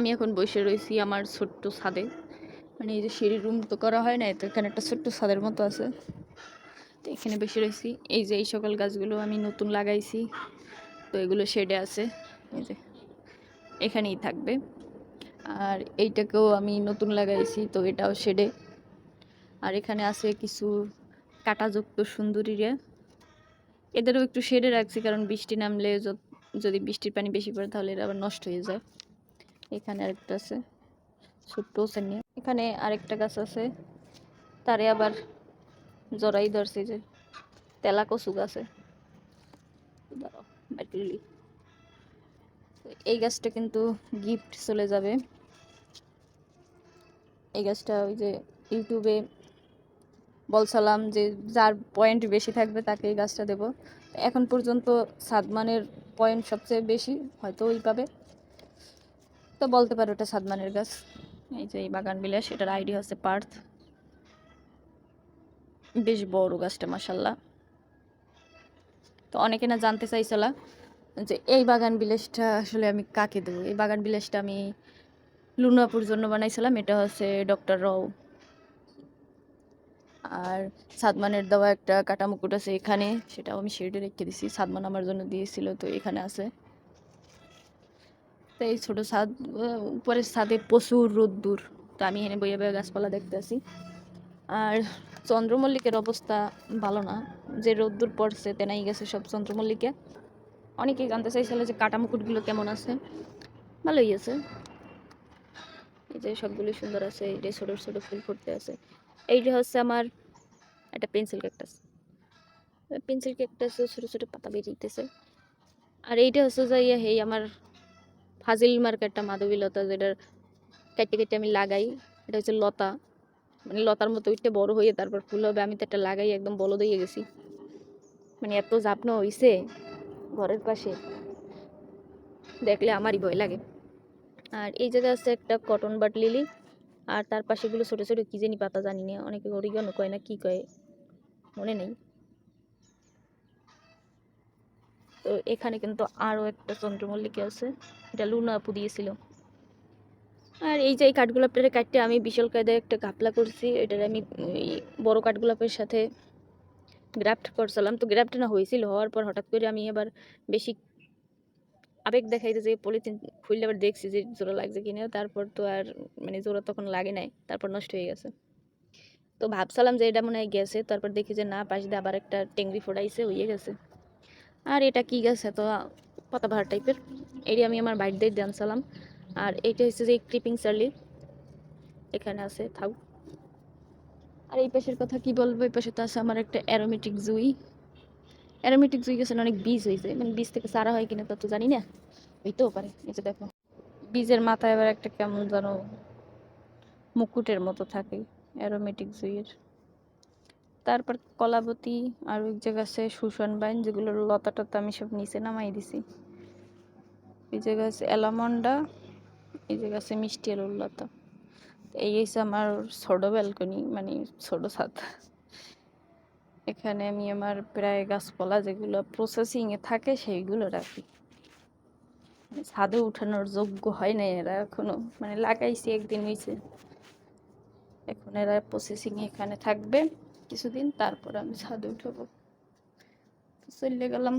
আমি এখন বসে রয়েছি আমার ছোট্ট ছাদে। মানে এই যে সিঁড়ির রুম তো করা হয় না তো এখানে একটা ছোট্ট ছাদের মতো আছে। তো এখানে বসে রয়েছি। এই যে এই সকল গাছগুলো আমি নতুন লাগাইছি, তো এগুলো শেডে আছে। এই যে এখানেই থাকবে। আর এইটাকেও আমি নতুন লাগাইছি, তো এটাও শেডে আর এখানে আছে কিছু কাটাযুক্ত সুন্দরীরা। এদেরও একটু শেডে রাখছি, কারণ বৃষ্টি নামলে যদি বৃষ্টির পানি বেশি পড়ে তাহলে এরা আবার নষ্ট হয়ে যায়। এখানে আরেকটা আছে, ছোট্ট নিয়ে এখানে আরেকটা গাছ আছে, তারে আবার জরাই ধরছে যে, তেলা কচু গাছে এই গাছটা কিন্তু গিফট চলে যাবে। এই গাছটা ওই যে ইউটিউবে বলছিলাম যে যার পয়েন্ট বেশি থাকবে তাকে এই গাছটা দেবো। এখন পর্যন্ত সাদমানের পয়েন্ট সবচেয়ে বেশি, হয়তো ওই পাবে। তো বলতে পারো ওটা সাদমানের গাছ। এই যে এই বাগান বিলাস, এটার আইডিয়া হচ্ছে পার্থ। বেশ বড় গাছটা মাসাল্লাহ তো অনেকে না জানতে চাইছিল যে এই বাগান বিলাসটা আসলে আমি কাকে দেবো? এই বাগান বিলাসটা আমি লুনাপুর জন্য বানাইছিলাম, এটা হচ্ছে ডক্টর রাও। আর সাদমানের দেওয়া একটা কাটা মুকুট আছে এখানে, সেটাও আমি শেডে রেখে দিছি। সাদমান আমার জন্য দিয়েছিল, তো এখানে আছে। তো এই ছোটো ছাদ উপরের ছাদে প্রচুর রোদ্দুর। তো আমি এনে বইয়ে বইয়ে গাছপালা দেখতে আসি। আর চন্দ্রমল্লিকের অবস্থা ভালো না। যে রোদ্দুর পড়ছে, তেনাই গেছে সব চন্দ্রমল্লিকে। অনেকেই জানতে চাইছিল যে কাটা মুকুটগুলো কেমন আছে। ভালোই আছে। এই যে সবগুলো সুন্দর আছে, এই যে ছোটো ছোটো ফুল ফুটতে আছে। এইটা হচ্ছে আমার একটা পেন্সিল ক্যাকটাস। পেন্সিল ক্যাকটাসে ছোটো ছোটো পাতা বেরিয়েছে আর এইটা হচ্ছে যাইয়া হেই আমার ফাজিল মার্ক একটা মাধবী লতা যেটার কেটে কেটে আমি লাগাই, এটা হচ্ছে লতা। মানে লতার মতো উঠতে বড় হয়ে তারপর ফুল হবে, আমি তো একটা লাগাই, একদম বলদ হয়ে গেছি। মানে এত জাপনো হইছে ঘরের পাশে, দেখলে আমারই ভয় লাগে। আর এই জায়গায় আছে একটা কটন বাট লিলি আর তার পাশেগুলো ছোটো ছোটো, কী জানি পাতা জানি না, অনেকে অরিগানো কয় না কী কয়, মনে নেই। তো এখানে কিন্তু আরও একটা চন্দ্রমল্লিকা আছে। এটা লুনা আপু দিয়েছিল। আর এই যে এই কাঠগোলাপটারে কাটতে আমি বিশাল কায়দায় একটা গাপলা করছি, এটার আমি বড় কাঠগোলাপের সাথে গ্রাফট করছিলাম। তো গ্রাফট না হয়েছিল, হওয়ার পর হঠাৎ করে আমি এবার বেশি আবেগ দেখাইতে যে পলিথিন খুললে আবার দেখছি যে জোড়া লাগছে কিনা। তারপর তো আর মানে জোড়া তখন লাগে নাই, তারপর নষ্ট হয়ে গেছে। তো ভাবছিলাম যে এটা মনে হয় গেছে, তারপর দেখি যে না, পাশ দিয়ে আবার একটা টেংরি ফোটাইছে হয়ে গেছে। আর এটা কি গাছ? এত পাতাবাহার টাইপের এটি আমি আমার দিয়ে জানছিলাম আর এইটা হচ্ছে যে ক্রিপিং চার্লি এখানে আছে থাউ আর এই পাশের কথা কি বলব? এই পাশে তো আছে আমার একটা অ্যারোমেটিক জুই। অ্যারোমেটিক জুই গেছে অনেক বীজ হয়েছে। মানে বীজ থেকে সারা হয় কিনা তা তো জানি না। হইতেও পারে, এই যে দেখো। বীজের মাথায় এবার একটা কেমন যেন মুকুটের মতো থাকে অ্যারোমেটিক জুইয়ের। তারপর কলাবতী আর এক জায়গা আছে সুশান বাইন, যেগুলোর লতা টতা আমি সব নিচে নামাই দিছি। এই জায়গা আছে অ্যালামন্ডা এই জায়গা আছে মিষ্টি আলুর লতা। এই হচ্ছে আমার ছোট ব্যালকনি মানে ছোট ছাদ। এখানে আমি আমার প্রায় গাছপালা যেগুলো প্রসেসিংয়ে থাকে সেইগুলো রাখি। মানে ছাদে উঠানোর যোগ্য হয় না এরা এখনও মানে লাগাইছি একদিন হয়েছে এখন এরা প্রসেসিং এখানে থাকবে। কিছুদিন তারপর আমি ছাদে উঠবো। চলে গেলাম।